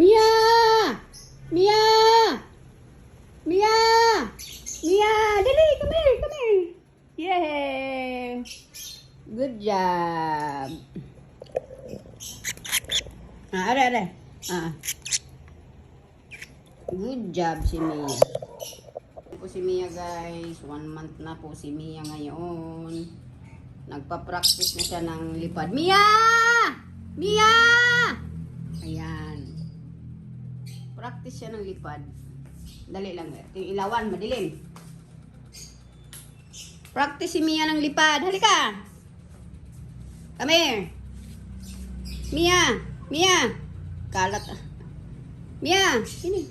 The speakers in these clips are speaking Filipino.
Mia! Mia! Mia! Mia! Dali, come here, come here. Yay! Good job. Ah, are, are. Ah. Good job si Mia. po si Mia guys. One month na po si Mia ngayon. Nagpa-practice na siya ng lipad. Mia! Mia! Practice siya ng lipad. Dali lang. Ito yung ilawan, madilim. Practice si Mia ng lipad. Halika! Come here. Mia! Mia! Kalat ah. Mia! Sini.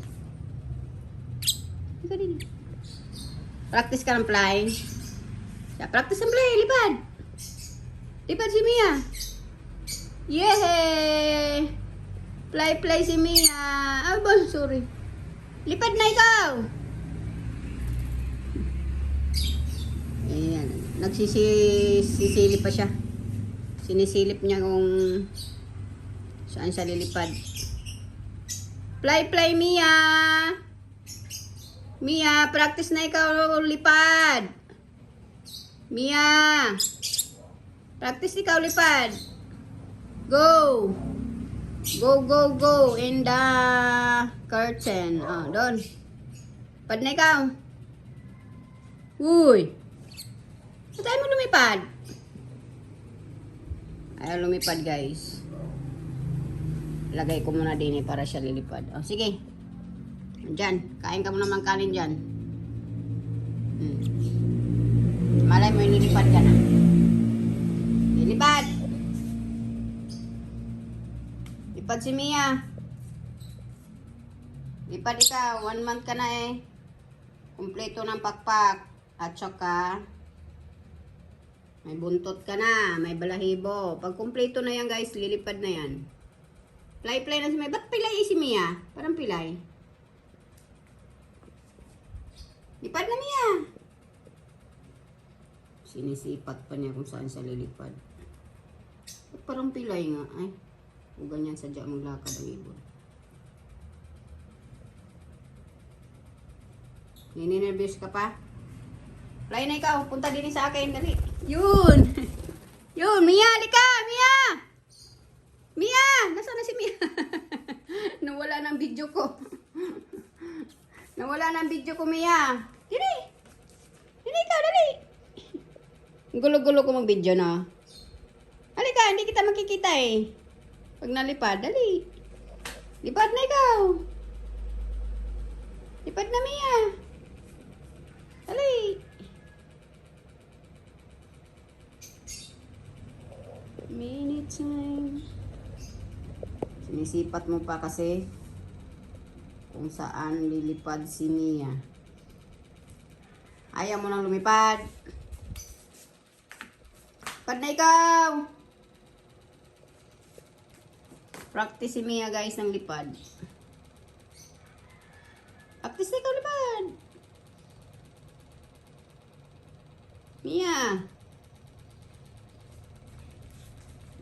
Halika din. Practice ka ng flying. Yeah, practice ng play. Lipad. Lipad si Mia. Yay! Play, play si Mia. Ah, ba, sorry. Lipad na ikaw. Ayan. Nagsisisilip pa siya. Sinisilip niya kung saan siya lilipad. Play, play, Mia. Mia, practice na ikaw lipad. Mia. Practice ikaw lipad. Go. Go, go, go. In the curtain. Ah, doon. Pad na ikaw. Uy. Saan tayo mo lumipad? Ayaw lumipad, guys. Lagay ko muna din eh para siya lilipad. Oh, sige. Diyan. Kain ka muna ng kanin dyan. Hmm. Malay mo yung lilipad ka na. Lilipad! Lipad si Mia. Lipad ikaw. One month ka na eh. Kumpleto ng pakpak. At saka, may buntot ka na. May balahibo. Pag kumpleto na yan guys, lilipad na yan. Pilay-pilay na si Mia. Ba't pilay si Mia? Parang pilay. Lipad na Mia. Sinisipat pa niya kung saan siya lilipad. Parang pilay nga? Ay, kung ganyan sadya maglakad ang ibon. Nininervyos ka pa? Fly na ikaw, punta din sa akin, dali. Yun! Yun, Mia, halika! Mia! Mia! Nasaan na si Mia? Nawala ng video ko. Nawala ng video ko, Mia. Dali! Dali ikaw, dali! Gulo-gulo ko mag-video na. Halika, hindi kita makikita eh. Pag nalipad, dali. Lipad na ikaw. Lipad na, Mia. Dali. Minute time. Sinisipat mo pa kasi kung saan lilipad si Mia. Ayaw mo nang lumipad. Pad na ikaw. Practice si Mia guys ng lipad. Practice ikaw lipad. Mia.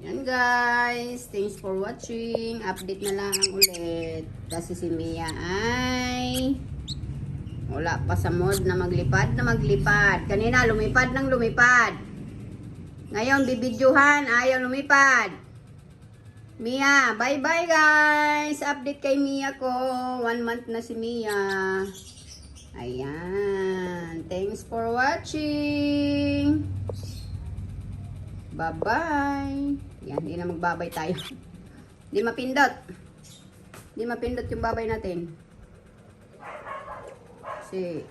Yan guys. Thanks for watching. Update na lang ulit. Kasi si Mia ay wala pa sa mode na maglipad na maglipad. Kanina lumipad ng lumipad. Ngayon bibidyohan. Ayaw lumipad. Mia, bye-bye guys. Update kay Mia ko. One month na si Mia. Ayan. Thanks for watching. Bye-bye. Yan, hindi na magbabay tayo. Hindi mapindot. Hindi mapindot yung babay natin. Si